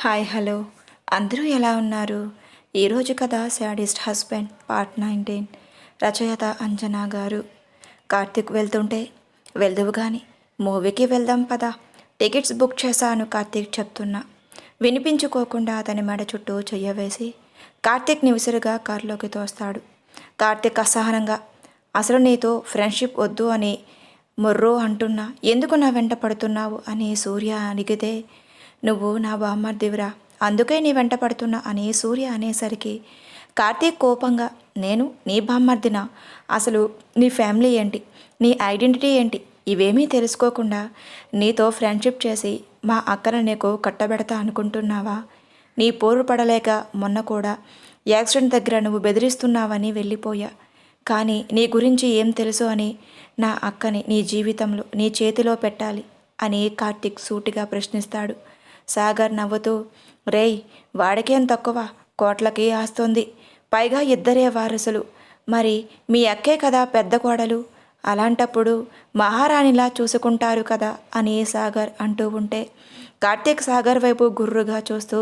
Hi hello. అందరూ ఎలా ఉన్నారు? ఈరోజు కథ శాడిస్ట్ హస్బెండ్ పార్ట్ నైన్టీన్ రచయిత అంజనా గారు. కార్తిక్ వెళ్తుంటే వెళ్దువు కానీ మూవీకి వెళ్దాం పదా. టికెట్స్ బుక్ చేశాను కార్తీక్ చెప్తున్నా. వినిపించుకోకుండా అతని మెడ చుట్టూ చెయ్యవేసి కార్తీక్ని విసురుగా కారులోకి తోస్తాడు. కార్తీక్ అసహనంగా అసలు నీతో ఫ్రెండ్షిప్ వద్దు అని మొర్రో అంటున్నా. ఎందుకు నా వెంట పడుతున్నావు? అని సూర్య అడిగితే నువ్వు నా బామ్మర్దివిరా అందుకే నీ వెంట పడుతున్నా అని సూర్య అనేసరికి కార్తీక్ కోపంగా నేను నీ బామ్మర్దినా? అసలు నీ ఫ్యామిలీ ఏంటి? నీ ఐడెంటిటీ ఏంటి? ఇవేమీ తెలుసుకోకుండా నీతో ఫ్రెండ్షిప్ చేసి మా అక్కను నీకు కట్టబెడతా అనుకుంటున్నావా? నీ పోరు పడలేక మొన్న కూడా యాక్సిడెంట్ దగ్గర నువ్వు బెదిరిస్తున్నావని వెళ్ళిపోయా. కానీ నీ గురించి ఏం తెలుసు అని నా అక్కని నీ జీవితంలో నీ చేతిలో పెట్టాలి అని కార్తిక్ సూటిగా ప్రశ్నిస్తాడు. సాగర్ నవ్వుతూ రేయ్ వాడికేం తక్కువ? కోట్లకి ఆస్తుంది. పైగా ఇద్దరే వారసులు. మరి మీ అక్కే కదా పెద్ద కోడలు? అలాంటప్పుడు మహారాణిలా చూసుకుంటారు కదా అని సాగర్ అంటూ ఉంటే కార్తీక్ సాగర్ వైపు గుర్రుగా చూస్తూ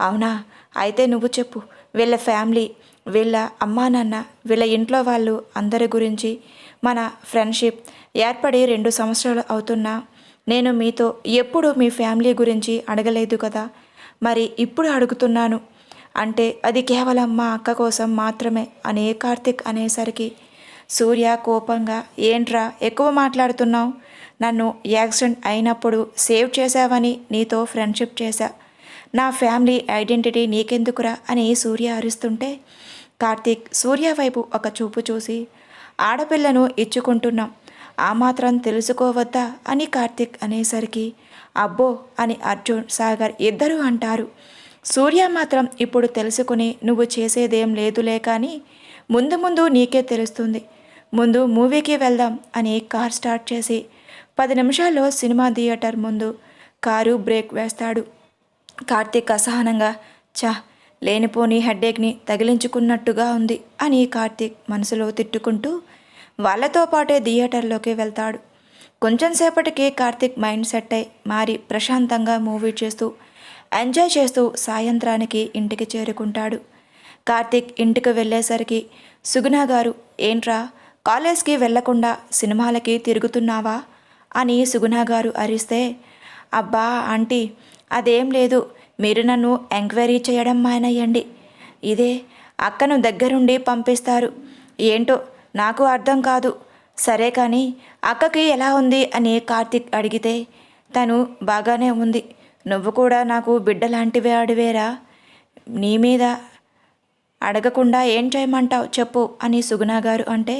అవునా? అయితే నువ్వు చెప్పు. వీళ్ళ ఫ్యామిలీ వీళ్ళ అమ్మా నాన్న వీళ్ళ ఇంట్లో వాళ్ళు అందరి గురించి మన ఫ్రెండ్షిప్ ఏర్పడి రెండు సంవత్సరాలు అవుతున్నా నేను మీతో ఎప్పుడు మీ ఫ్యామిలీ గురించి అడగలేదు కదా. మరి ఇప్పుడు అడుగుతున్నాను. అంటే అది కేవలం మా అక్క కోసం మాత్రమే అనే కార్తిక్ అనేసరికి సూర్య కోపంగా ఏంట్రా ఎక్కువ మాట్లాడుతున్నావు? నన్ను యాక్సిడెంట్ అయినప్పుడు సేవ్ చేశావని నీతో ఫ్రెండ్షిప్ చేశా. నా ఫ్యామిలీ ఐడెంటిటీ నీకెందుకురా? అని సూర్య అరుస్తుంటే కార్తీక్ సూర్య వైపు ఒక చూపు చూసి ఆడపిల్లను ఇచ్చుకుంటున్నాం. ఆ మాత్రం తెలుసుకోవద్దా? అని కార్తిక్ అనేసరికి అబ్బో అని అర్జున్ సాగర్ ఇద్దరూ అంటారు. సూర్య మాత్రం ఇప్పుడు తెలుసుకుని నువ్వు చేసేదేం లేదులే కానీ ముందు ముందు నీకే తెలుస్తుంది. ముందు మూవీకి వెళ్దాం అని కార్ స్టార్ట్ చేసి పది నిమిషాల్లో సినిమా థియేటర్ ముందు కారు బ్రేక్ వేస్తాడు. కార్తీక్ అసహనంగా చా లేనిపోని హెడ్ఏక్ని తగిలించుకున్నట్టుగా ఉంది అని కార్తీక్ మనసులో తిట్టుకుంటూ వాళ్ళతో పాటే థియేటర్లోకి వెళ్తాడు. కొంచెం సేపటికి కార్తీక్ మైండ్ సెట్ అయి మారి ప్రశాంతంగా మూవీ చేస్తూ ఎంజాయ్ చేస్తూ సాయంత్రానికి ఇంటికి చేరుకుంటాడు. కార్తీక్ ఇంటికి వెళ్ళేసరికి సుగుణ గారు ఏంట్రా కాలేజ్కి వెళ్ళకుండా సినిమాలకి తిరుగుతున్నావా? అని సుగుణ గారు అరిస్తే అబ్బా ఆంటీ అదేం లేదు. మీరు నన్ను ఎంక్వైరీ చేయడం మానేయండి. ఇదే అక్కను దగ్గరుండి పంపిస్తారు. ఏంటో నాకు అర్థం కాదు. సరే కానీ అక్కకి ఎలా ఉంది అని కార్తిక్ అడిగితే తను బాగానే ఉంది. నువ్వు కూడా నాకు బిడ్డ లాంటివే అడివేరా నీ మీద అడగకుండా ఏం చేయమంటావు చెప్పు అని సుగుణ గారు అంటే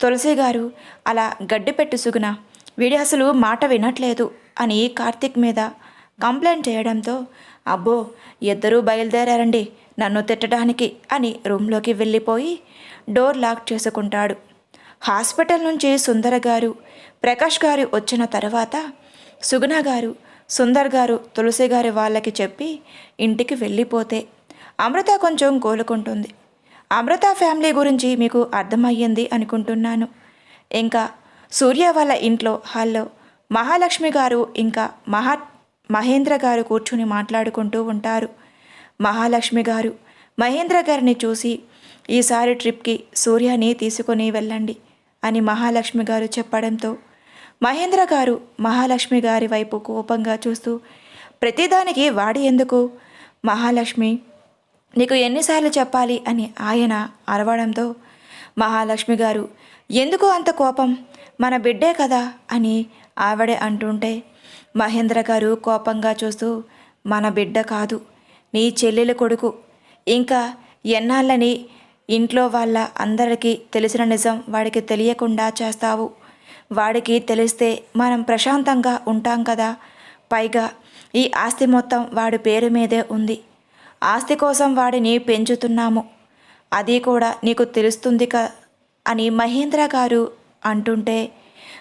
తులసి గారు అలా గడ్డిపెట్టు సుగుణ వీడి అసలు మాట వినట్లేదు అని కార్తిక్ మీద కంప్లైంట్ చేయడంతో అబ్బో ఇద్దరూ బయలుదేరారండి నన్ను తిట్టడానికి అని రూమ్లోకి వెళ్ళిపోయి డోర్ లాక్ చేసుకుంటాడు. హాస్పిటల్ నుంచి సుందర గారు ప్రకాష్ గారు వచ్చిన తర్వాత సుగుణ గారు సుందర్ గారు తులసి గారి వాళ్ళకి చెప్పి ఇంటికి వెళ్ళిపోతే అమృత కొంచెం కోలుకుంటుంది. అమృత ఫ్యామిలీ గురించి మీకు అర్థమయ్యింది అనుకుంటున్నాను. ఇంకా సూర్య వాళ్ళ ఇంట్లో హాల్లో మహాలక్ష్మి గారు ఇంకా మహా మహేంద్ర గారు కూర్చుని మాట్లాడుకుంటూ ఉంటారు. మహాలక్ష్మి గారు మహేంద్ర గారిని చూసి ఈసారి ట్రిప్కి సూర్యని తీసుకొని వెళ్ళండి అని మహాలక్ష్మి గారు చెప్పడంతో మహేంద్ర గారు మహాలక్ష్మి గారి వైపు కోపంగా చూస్తూ ప్రతిదానికి వాడి ఎందుకు? మహాలక్ష్మి నీకు ఎన్నిసార్లు చెప్పాలి? అని ఆయన అరవడంతో మహాలక్ష్మి గారు ఎందుకు అంత కోపం? మన బిడ్డే కదా? అని ఆవిడే అంటుంటే మహేంద్ర గారు కోపంగా చూస్తూ మన బిడ్డ కాదు నీ చెల్లెలు కొడుకు. ఇంకా ఎన్నాళ్ళని ఇంట్లో వాళ్ళ అందరికీ తెలిసిన నిజం వాడికి తెలియకుండా చేస్తావు. వాడికి తెలిస్తే మనం ప్రశాంతంగా ఉంటాం కదా. పైగా ఈ ఆస్తి మొత్తం వాడి పేరు మీదే ఉంది. ఆస్తి కోసం వాడిని పెంచుతున్నాము. అది కూడా నీకు తెలుస్తుంది క అని మహేంద్ర గారు అంటుంటే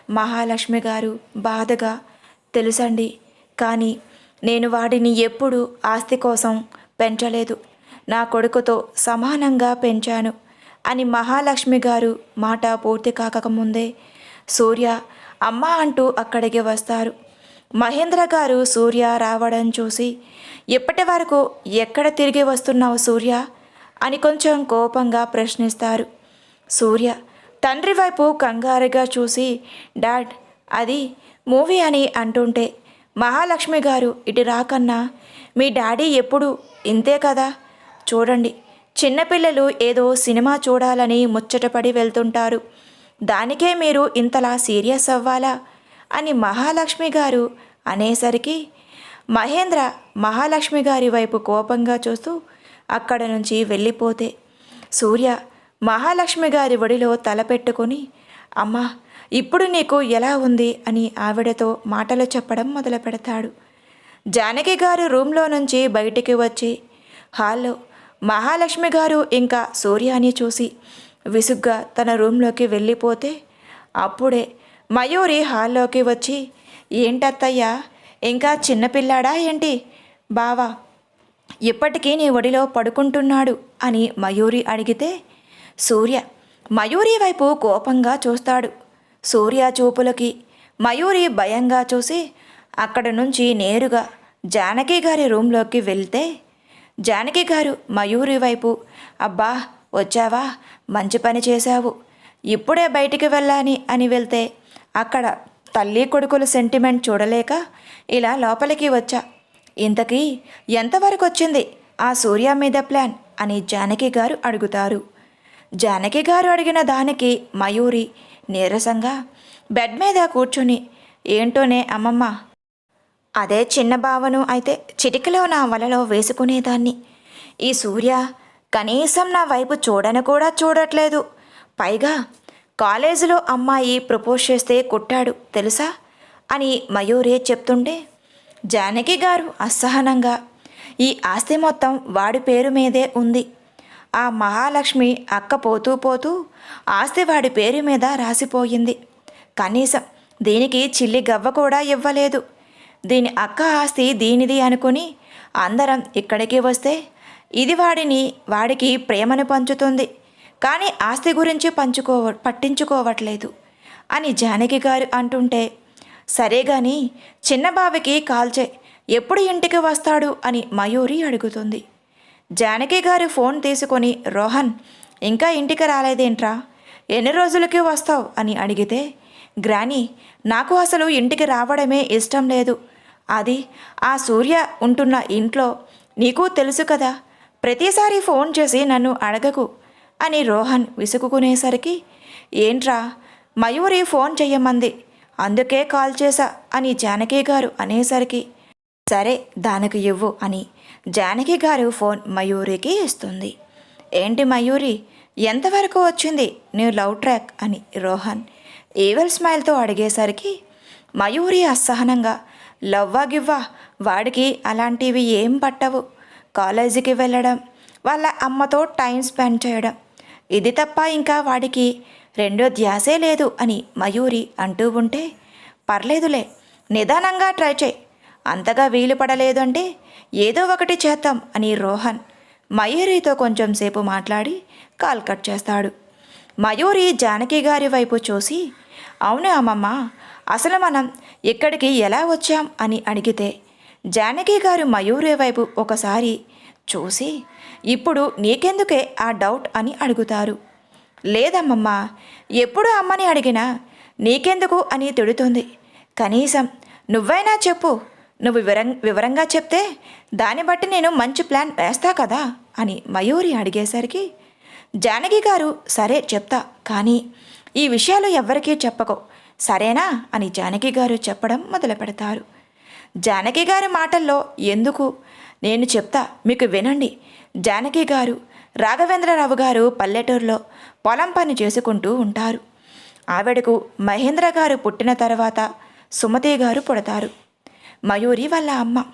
మహాలక్ష్మి గారు బాధగా తెలుసండి. కానీ నేను వాడిని ఎప్పుడు ఆస్తి కోసం పెంచలేదు. నా కొడుకుతో సమానంగా పెంచాను అని మహాలక్ష్మి గారు మాట పూర్తి కాకముందే సూర్య అమ్మ అంటూ అక్కడికి వస్తారు. మహేంద్ర గారు సూర్య రావడం చూసి ఇప్పటి వరకు ఎక్కడ తిరిగి వస్తున్నావు సూర్య? అని కొంచెం కోపంగా ప్రశ్నిస్తారు. సూర్య తండ్రి వైపు కంగారుగా చూసి డాడ్ అది మూవీ అని అంటుంటే మహాలక్ష్మి గారు ఇటు రాకన్నా మీ డాడీ ఎప్పుడు ఇంతే కదా? చూడండి చిన్నపిల్లలు ఏదో సినిమా చూడాలని ముచ్చటపడి వెళ్తుంటారు. దానికే మీరు ఇంతలా సీరియస్ అవ్వాలా? అని మహాలక్ష్మి గారు అనేసరికి మహేంద్ర మహాలక్ష్మి గారి వైపు కోపంగా చూస్తూ అక్కడ నుంచి వెళ్ళిపోతే సూర్య మహాలక్ష్మి గారి ఒడిలో తలపెట్టుకొని అమ్మా ఇప్పుడు నీకు ఎలా ఉంది? అని ఆవిడతో మాటలు చెప్పడం మొదలు పెడతాడు జానకి గారు రూమ్లో నుంచి బయటికి వచ్చి హాల్లో మహాలక్ష్మి గారు ఇంకా సూర్యాని చూసి విసుగ్గా తన రూమ్లోకి వెళ్ళిపోతే అప్పుడే మయూరి హాల్లోకి వచ్చి ఏంటత్తయ్యా ఇంకా చిన్నపిల్లాడా ఏంటి? బావా ఇప్పటికీ నీ ఒడిలో పడుకుంటున్నాడు అని మయూరి అడిగితే సూర్య మయూరి వైపు కోపంగా చూస్తాడు. సూర్య చూపులకి మయూరి భయంగా చూసి అక్కడ నుంచి నేరుగా జానకి గారి రూమ్లోకి వెళ్తే జానకి గారు మయూరి వైపు. అబ్బా వచ్చావా? మంచి పని చేశావు. ఇప్పుడే బయటికి వెళ్ళాలి అని వెళ్తే అక్కడ తల్లి కొడుకుల సెంటిమెంట్ చూడలేక ఇలా లోపలికి వచ్చా. ఇంతకీ ఎంతవరకు వచ్చింది ఆ సూర్య మీద ప్లాన్ అని జానకి గారు అడుగుతారు. జానకి గారు అడిగిన దానికి మయూరి నీరసంగా బెడ్ మీద కూర్చుని ఏంటోనే అమ్మమ్మ అదే చిన్న బావను అయితే చిటికలో నా వలలో వేసుకునేదాన్ని. ఈ సూర్య కనీసం నా వైపు చూడని కూడా చూడట్లేదు. పైగా కాలేజీలో అమ్మాయి ప్రపోజ్ చేస్తే కొట్టాడు తెలుసా? అని మయూరే చెప్తుంటే జానకి గారు అసహనంగా ఈ ఆస్తి మొత్తం వాడి పేరు మీదే ఉంది. ఆ మహాలక్ష్మి అక్క పోతూ పోతూ ఆస్తి వాడి పేరు మీద రాసిపోయింది. కనీసం దీనికి చిల్లి గవ్వ కూడా ఇవ్వలేదు. దీని అక్క ఆస్తి దీనిది అనుకుని అందరం ఇక్కడికి వస్తే ఇది వాడిని వాడికి ప్రేమను పంచుతుంది. కానీ ఆస్తి గురించి పంచుకోవ పట్టించుకోవట్లేదు అని జానకి గారు అంటుంటే సరే గాని చిన్నబావికి కాల్చే ఎప్పుడు ఇంటికి వస్తాడు అని మయూరి అడుగుతుంది. జానకి గారు ఫోన్ తీసుకొని రోహన్ ఇంకా ఇంటికి రాలేదేంట్రా? ఎన్ని రోజులకి వస్తావు? అని అడిగితే గ్రాని నాకు అసలు ఇంటికి రావడమే ఇష్టం లేదు. అది ఆ సూర్య ఉంటున్న ఇంట్లో నీకు తెలుసు కదా ప్రతిసారి ఫోన్ చేసి నన్ను అడగకు అని రోహన్ విసుగుకునేసరికి ఏంట్రా మయూరి ఫోన్ చెయ్యమంది అందుకే కాల్ చేశా అని జానకి గారు అనేసరికి సరే దానికి ఇవ్వు అని జానకి గారు ఫోన్ మయూరికి ఇస్తుంది. ఏంటి మయూరి ఎంతవరకు వచ్చింది నీ లవ్ ట్రాక్ అని రోహన్ ఈవెల్ స్మైల్తో అడిగేసరికి మయూరి అసహనంగా లవ్వా గివ్వా వాడికి అలాంటివి ఏం పట్టవు. కాలేజీకి వెళ్ళడం వాళ్ళ అమ్మతో టైం స్పెండ్ చేయడం. ఇది తప్ప ఇంకా వాడికి రెండో ధ్యాసే లేదు అని మయూరి అంటూ ఉంటే పర్లేదులే నిదానంగా ట్రై చేయి. అంతగా వీలు పడలేదు అంటే ఏదో ఒకటి చేద్దాం అని రోహన్ మయూరితో కొంచెం సేపు మాట్లాడి కాల్ కట్ చేస్తాడు. మయూరి జానకి గారి వైపు చూసి అవును అమ్మమ్మ? అసలు మనం ఇక్కడికి ఎలా వచ్చాం అని అడిగితే జానకి గారు మయూరి వైపు ఒకసారి చూసి ఇప్పుడు నీకెందుకే ఆ డౌట్ అని అడుగుతారు. లేదమ్మమ్మ ఎప్పుడు అమ్మని అడిగినా నీకెందుకు అని తిడుతుంది. కనీసం నువ్వైనా చెప్పు నువ్వు వివరం వివరంగా చెప్తే దాన్ని బట్టి నేను మంచి ప్లాన్ వేస్తా కదా అని మయూరి అడిగేసరికి జానకి గారు సరే చెప్తా కానీ ఈ విషయాలు ఎవ్వరికీ చెప్పకు. సరేనా? అని జానకి గారు చెప్పడం మొదలు పెడతారు. జానకి గారి మాటల్లో ఎందుకు? నేను చెప్తా మీకు వినండి. జానకి గారు రాఘవేంద్రరావు గారు పల్లెటూరులో పొలం పని చేసుకుంటూ ఉంటారు. ఆవిడకు మహేంద్ర గారు పుట్టిన తర్వాత సుమతి గారు పుడతారు. మయూరి వాళ్ళ అమ్మ.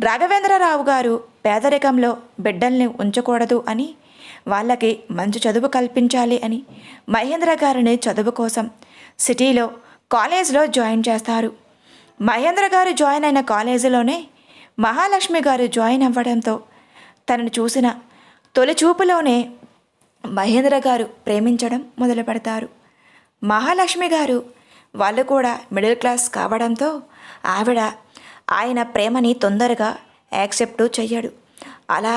రాఘవేంద్రరావు గారు పేదరికంలో బిడ్డల్ని ఉంచకూడదు అని వాళ్ళకి మంచి చదువు కల్పించాలి అని మహేంద్ర గారిని చదువు కోసం సిటీలో కాలేజ్లో జాయిన్ చేస్తారు. మహేంద్ర గారు జాయిన్ అయిన కాలేజీలోనే మహాలక్ష్మి గారు జాయిన్ అవ్వడంతో తనను చూసిన తొలి చూపులోనే మహేంద్ర గారు ప్రేమించడం మొదలు పెడతారు. మహాలక్ష్మి గారు వాళ్ళు కూడా మిడిల్ క్లాస్ కావడంతో ఆవిడ ఆయన ప్రేమని తొందరగా యాక్సెప్ట్ చెయ్యడు అలా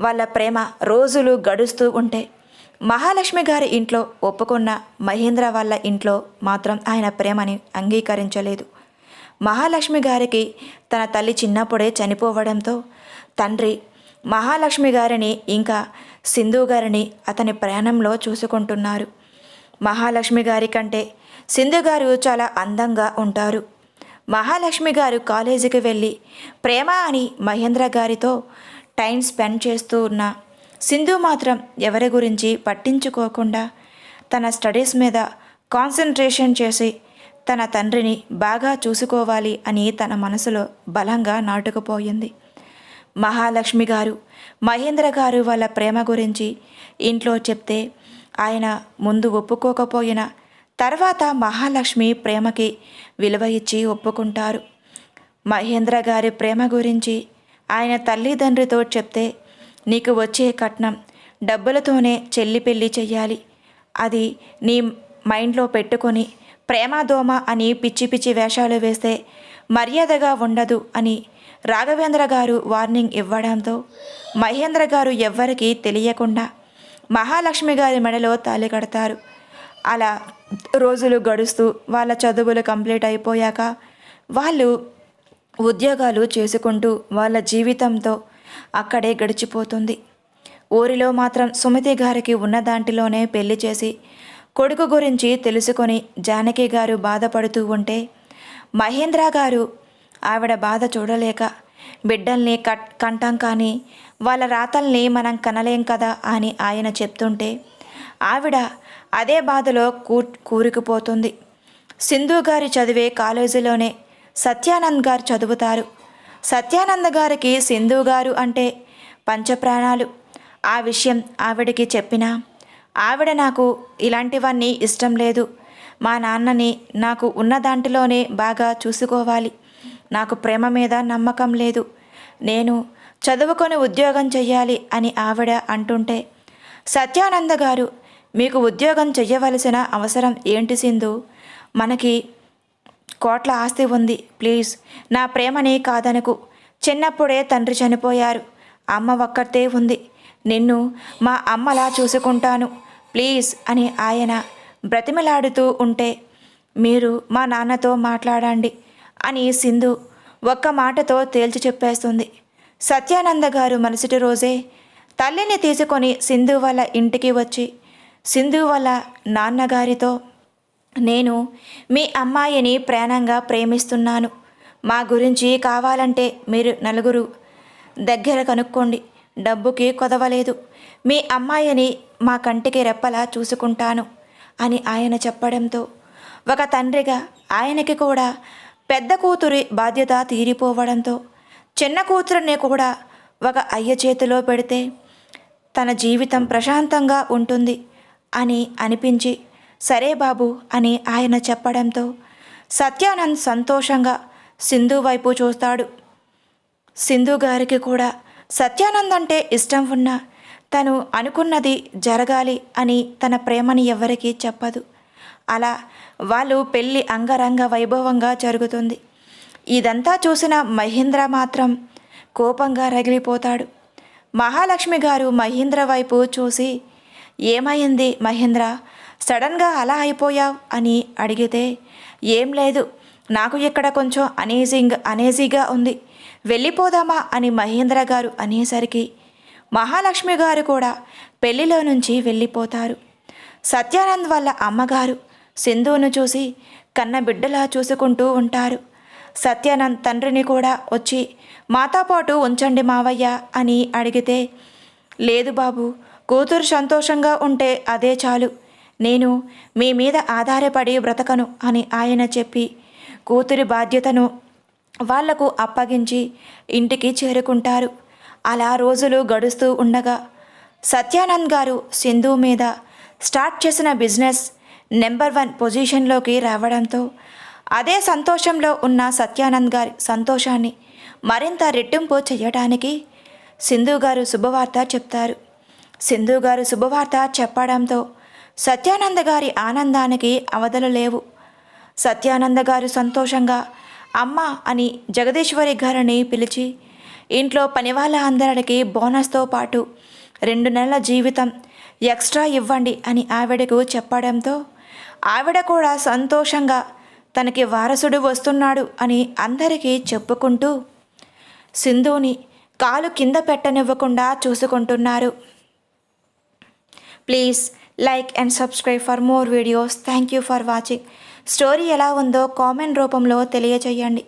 వాళ్ళ ప్రేమ రోజులు గడుస్తూ ఉంటే మహాలక్ష్మి గారి ఇంట్లో ఒప్పుకున్న మహేంద్ర వాళ్ళ ఇంట్లో మాత్రం ఆయన ప్రేమని అంగీకరించలేదు. మహాలక్ష్మి గారికి తన తల్లి చిన్నప్పుడే చనిపోవడంతో తండ్రి మహాలక్ష్మి గారిని ఇంకా సింధు గారిని అతని ప్రయాణంలో చూసుకుంటున్నారు. మహాలక్ష్మి గారి కంటే సింధు గారు చాలా అందంగా ఉంటారు. మహాలక్ష్మి గారు కాలేజీకి వెళ్ళి ప్రేమ అని మహేంద్ర గారితో టైం స్పెండ్ చేస్తూ ఉన్న సింధు మాత్రం ఎవరి గురించి పట్టించుకోకుండా తన స్టడీస్ మీద కాన్సన్ట్రేషన్ చేసి తన తండ్రిని బాగా చూసుకోవాలి అని తన మనసులో బలంగా నాటుకుపోయింది. మహాలక్ష్మి గారు మహేంద్ర గారు వాళ్ళ ప్రేమ గురించి ఇంట్లో చెప్తే ఆయన ముందు ఒప్పుకోకపోయినా తర్వాత మహాలక్ష్మి ప్రేమకి విలువ ఇచ్చి ఒప్పుకుంటారు. మహేంద్ర గారి ప్రేమ గురించి ఆయన తల్లిదండ్రితో చెప్తే నీకు వచ్చే కట్నం డబ్బులతోనే చెల్లి పెళ్ళి చెయ్యాలి. అది నీ మైండ్లో పెట్టుకొని ప్రేమ దోమ అని పిచ్చి పిచ్చి వేషాలు వేస్తే మర్యాదగా ఉండదు అని రాఘవేంద్ర గారు వార్నింగ్ ఇవ్వడంతో మహేంద్ర గారు ఎవ్వరికీ తెలియకుండా మహాలక్ష్మి గారి మెడలో తాళి కడతారు. అలా రోజులు గడుస్తూ వాళ్ళ చదువులు కంప్లీట్ అయిపోయాక వాళ్ళు ఉద్యోగాలు చేసుకుంటూ వాళ్ళ జీవితంతో అక్కడే గడిచిపోతుంది. ఊరిలో మాత్రం సుమతి గారికి ఉన్న దాంట్లోనే పెళ్ళి చేసి కొడుకు గురించి తెలుసుకొని జానకి గారు బాధపడుతూ ఉంటే మహేంద్ర గారు ఆవిడ బాధ చూడలేక బిడ్డల్ని కట్ కంటాం కానీ వాళ్ళ రాతల్ని మనం కనలేం కదా అని ఆయన చెప్తుంటే ఆవిడ అదే బాధలో కూ కూరుకుపోతుంది. సింధు గారి చదివే కాలేజీలోనే సత్యానంద్ గారు చదువుతారు. సత్యానంద్ గారికి సింధు గారు అంటే పంచప్రాణాలు. ఆ విషయం ఆవిడకి చెప్పినా ఆవిడ నాకు ఇలాంటివన్నీ ఇష్టం లేదు. మా నాన్నని నాకు ఉన్న దాంట్లోనే బాగా చూసుకోవాలి. నాకు ప్రేమ మీద నమ్మకం లేదు. నేను చదువుకొని ఉద్యోగం చెయ్యాలి అని ఆవిడ అంటుంటే సత్యానంద గారు మీకు ఉద్యోగం చెయ్యవలసిన అవసరం ఏంటి సింధు? మనకి కోట్ల ఆస్తి ఉంది ప్లీజ్. నా ప్రేమని కాదనకు. చిన్నప్పుడే తండ్రి చనిపోయారు. అమ్మ ఒక్కతే ఉంది. నిన్ను మా అమ్మలా చూసుకుంటాను ప్లీజ్ అని ఆయన బ్రతిమలాడుతూ ఉంటే మీరు మా నాన్నతో మాట్లాడండి అని సింధు ఒక్క మాటతో తేల్చి చెప్పేస్తుంది. సత్యానంద గారు మరుసటి రోజే తల్లిని తీసుకొని సింధు వాళ్ళ ఇంటికి వచ్చి సింధు వాళ్ళ నాన్నగారితో నేను మీ అమ్మాయిని ప్రాణంగా ప్రేమిస్తున్నాను. మా గురించి కావాలంటే మీరు నలుగురు దగ్గర కనుక్కోండి. డబ్బుకి కొదవలేదు. మీ అమ్మాయిని మా కంటికి రెప్పలా చూసుకుంటాను అని ఆయన చెప్పడంతో ఒక తండ్రిగా ఆయనకి కూడా పెద్ద కూతురి బాధ్యత తీరిపోవడంతో చిన్న కూతురిని కూడా ఒక అయ్య చేతిలో పెడితే తన జీవితం ప్రశాంతంగా ఉంటుంది అని అనిపించి సరే బాబు అని ఆయన చెప్పడంతో సత్యానంద్ సంతోషంగా సింధు వైపు చూస్తాడు. సింధు గారికి కూడా సత్యానంద్ అంటే ఇష్టం ఉన్నా తను అనుకున్నది జరగాలి అని తన ప్రేమని ఎవ్వరికీ చెప్పదు. అలా వాళ్ళు పెళ్ళి అంగరంగ వైభవంగా జరుగుతుంది. ఇదంతా చూసిన మహేంద్ర మాత్రం కోపంగా రగిలిపోతాడు. మహాలక్ష్మి గారు మహేంద్ర వైపు చూసి ఏమైంది మహేంద్ర? సడన్గా అలా అయిపోయావు? అని అడిగితే ఏం లేదు. నాకు ఇక్కడ కొంచెం అనేజింగ్ అనేజీగా ఉంది. వెళ్ళిపోదామా? అని మహేంద్ర గారు అనేసరికి మహాలక్ష్మి గారు కూడా పెళ్ళిలో నుంచి వెళ్ళిపోతారు. సత్యానంద్ వాళ్ళ అమ్మగారు సింధువును చూసి కన్న బిడ్డలా చూసుకుంటూ ఉంటారు. సత్యానంద్ తండ్రిని కూడా వచ్చి మాతో పాటు ఉంచండి మావయ్య అని అడిగితే లేదు బాబు. కూతురు సంతోషంగా ఉంటే అదే చాలు. నేను మీ మీద ఆధారపడి బ్రతకను అని ఆయన చెప్పి కూతురి బాధ్యతను వాళ్ళకు అప్పగించి ఇంటికి చేరుకుంటారు. అలా రోజులు గడుస్తూ ఉండగా సత్యానంద్ గారు సింధు మీద స్టార్ట్ చేసిన బిజినెస్ నెంబర్ వన్ పొజిషన్లోకి రావడంతో అదే సంతోషంలో ఉన్న సత్యానంద్ గారి సంతోషాన్ని మరింత రెట్టింపు చేయడానికి సింధు గారు శుభవార్త చెప్తారు. సింధు గారు శుభవార్త చెప్పడంతో సత్యానంద గారి ఆనందానికి అవధలు లేవు. సత్యానంద గారు సంతోషంగా అమ్మ అని జగదీశ్వరి గారిని పిలిచి ఇంట్లో పనివాళ్ళ అందరికి బోనస్తో పాటు రెండు నెలల జీవితం ఎక్స్ట్రా ఇవ్వండి అని ఆవిడకు చెప్పడంతో ఆవిడ కూడా సంతోషంగా తనకి వారసుడు వస్తున్నాడు అని అందరికీ చెప్పుకుంటూ సింధుని కాలు కింద పెట్టనివ్వకుండా చూసుకుంటున్నారు. Please like and subscribe for more videos. Thank you for watching story ఎలా ఉందో కామెంట్ రూపంలో తెలియచేయండి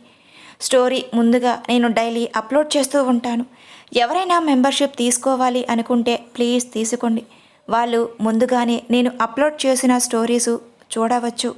స్టోరీ ముందుగా నేను డైలీ అప్లోడ్ చేస్తూ ఉంటాను. ఎవరైనా మెంబర్షిప్ తీసుకోవాలి అనుకుంటే ప్లీజ్ తీసుకోండి. వాళ్ళు ముందుగానే నేను అప్లోడ్ చేసిన స్టోరీసు చూడవచ్చు.